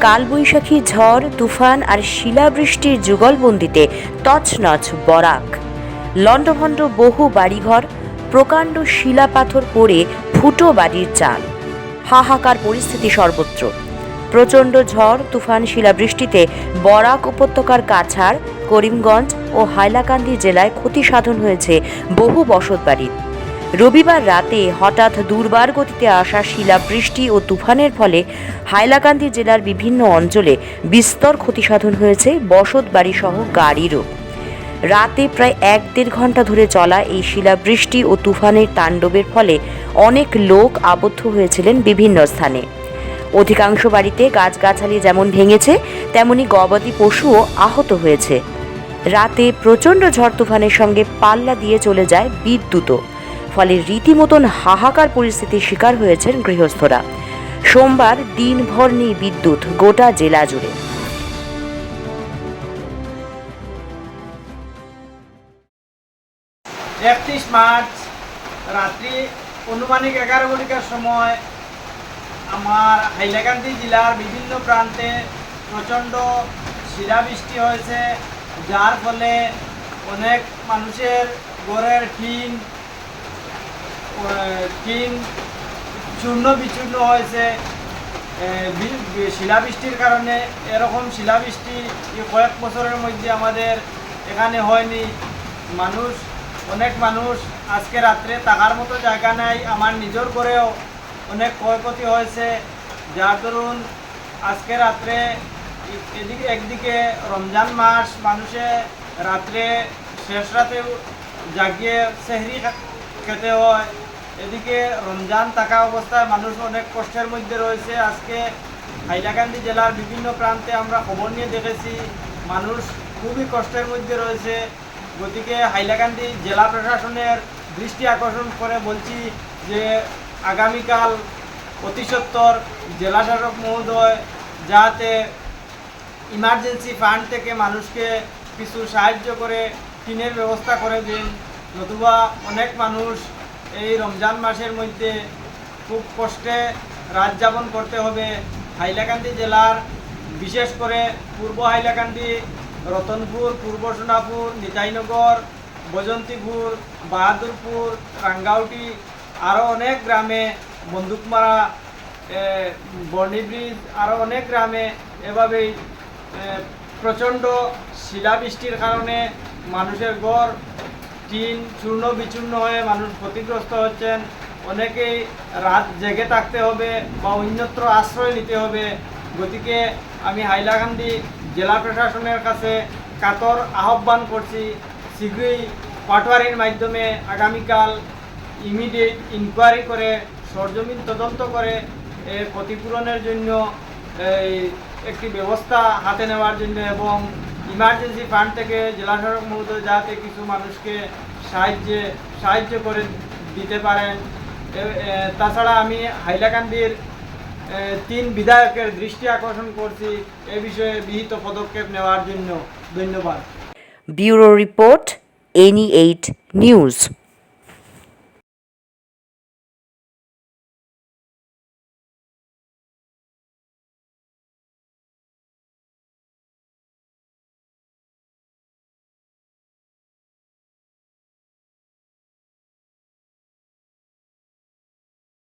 কালবৈশাখী ঝড়, তুফান আর শিলাবৃষ্টির যুগলবন্দিতে তছনছ বরাক। লণ্ডভণ্ড বহু বাড়িঘর, প্রকাণ্ড শিলাপাথর পড়ে ফুটো বাড়ির চাল। হাহাকার পরিস্থিতি সর্বত্র। প্রচণ্ড ঝড়, তুফান, শিলাবৃষ্টিতে বরাক উপত্যকার কাছাড়, করিমগঞ্জ ও হাইলাকান্দি জেলায় ক্ষতি সাধন হয়েছে বহু বসতবাড়ির। রবিবার রাতে হঠাৎ দুর্বার গতিতে আসা শিলাবৃষ্টি ও তুফানের ফলে হাইলাকান্দি জেলার বিভিন্ন অঞ্চলে বিস্তর ক্ষতিসাধন হয়েছে বসত বাড়ি সহ গাড়িরও। রাতে প্রায় এক দেড় ঘণ্টা ধরে চলা এই শিলাবৃষ্টি ও তুফানের তাণ্ডবের ফলে অনেক লোক আবদ্ধ হয়েছিলেন বিভিন্ন স্থানে। অধিকাংশ বাড়িতে গাছগাছালি যেমন ভেঙেছে, তেমনি গবাদি পশুও আহত হয়েছে। রাতে প্রচণ্ড ঝড় তুফানের সঙ্গে পাল্লা দিয়ে চলে যায় বিদ্যুৎও। ফলে রীতিমতন হাহাকার পরিস্থিতির শিকার হয়েছেন গৃহস্থরা। সোমবার দিনভর নেই বিদ্যুৎ, গোটা জেলা জুড়ে। একত্রিশ মার্চ, রাত্রি অনুমানিক এগারো ঘটিকার সময় আমার হাইলাকান্দি জেলার বিভিন্ন প্রান্তে প্রচণ্ড শিলাবৃষ্টি হয়েছে, যার ফলে অনেক মানুষের ঘরের টিন টিন চূর্ণ বিচূর্ণ হয়েছে শিলাবৃষ্টির কারণে। এরকম শিলাবৃষ্টি কয়েক বছরের মধ্যে আমাদের এখানে হয়নি। মানুষ, অনেক মানুষ আজকে রাত্রে থাকার মতো জায়গা নাই। আমার নিজের করেও অনেক ক্ষয়ক্ষতি হয়েছে। যার দরুন আজকে রাত্রে এদিকে একদিকে রমজান মাস, মানুষে রাত্রে শেষ রাতেও জাগিয়ে সেহরি খেতে হয়। এদিকে রমজান থাকা অবস্থায় মানুষ অনেক কষ্টের মধ্যে রয়েছে। আজকে হাইলাকান্দি জেলার বিভিন্ন প্রান্তে আমরা খবর নিয়ে দেখেছি, মানুষ খুবই কষ্টের মধ্যে রয়েছে। গতিকে হাইলাকান্দি জেলা প্রশাসনের দৃষ্টি আকর্ষণ করে বলছি যে, আগামীকাল অতি সত্বর জেলা শাসক মহোদয় যাতে ইমার্জেন্সি ফান্ড থেকে মানুষকে কিছু সাহায্য করে টিনের ব্যবস্থা করে দিন। নতুবা অনেক মানুষ এই রমজান মাসের মধ্যে খুব কষ্টে রাত যাপন করতে হবে। হাইলাকান্দি জেলার বিশেষ করে পূর্ব হাইলাকান্দি, রতনপুর, পূর্ব সোনাপুর, নিতাইনগর, বজন্তীপুর, বাহাদুরপুর, রাঙ্গাউটি আরও অনেক গ্রামে বন্দুকমারা বর্ণি ব্রিজ আরও অনেক গ্রামে এভাবেই প্রচণ্ড শিলাবৃষ্টির কারণে মানুষের গড় টিন চূর্ণ বিচূর্ণ হয়ে মানুষ ক্ষতিগ্রস্ত হচ্ছেন। অনেকেই রাত জেগে থাকতে হবে বা অন্যত্র আশ্রয় নিতে হবে। গতিকে আমি হাইলাকান্দি জেলা প্রশাসনের কাছে কাতর আহ্বান করছি, শীঘ্রই পাটোয়ারির মাধ্যমে আগামীকাল ইমিডিয়েট ইনকোয়ারি করে, সরজমিন তদন্ত করে ক্ষতিপূরণের জন্য একটি ব্যবস্থা হাতে নেওয়ার জন্য এবং ইমার্জেন্সি ফান্ড থেকে জেলা সড়ক মহোদয় যাতে কিছু মানুষকে সাহায্যে, সাহায্য করে দিতে পারেন। তাছাড়া আমি হাইলাকান্দির তিন বিধায়কের দৃষ্টি আকর্ষণ করছি এ বিষয়ে বিহিত পদক্ষেপ নেওয়ার জন্য ধন্যবাদ। Bureau report, any eight news.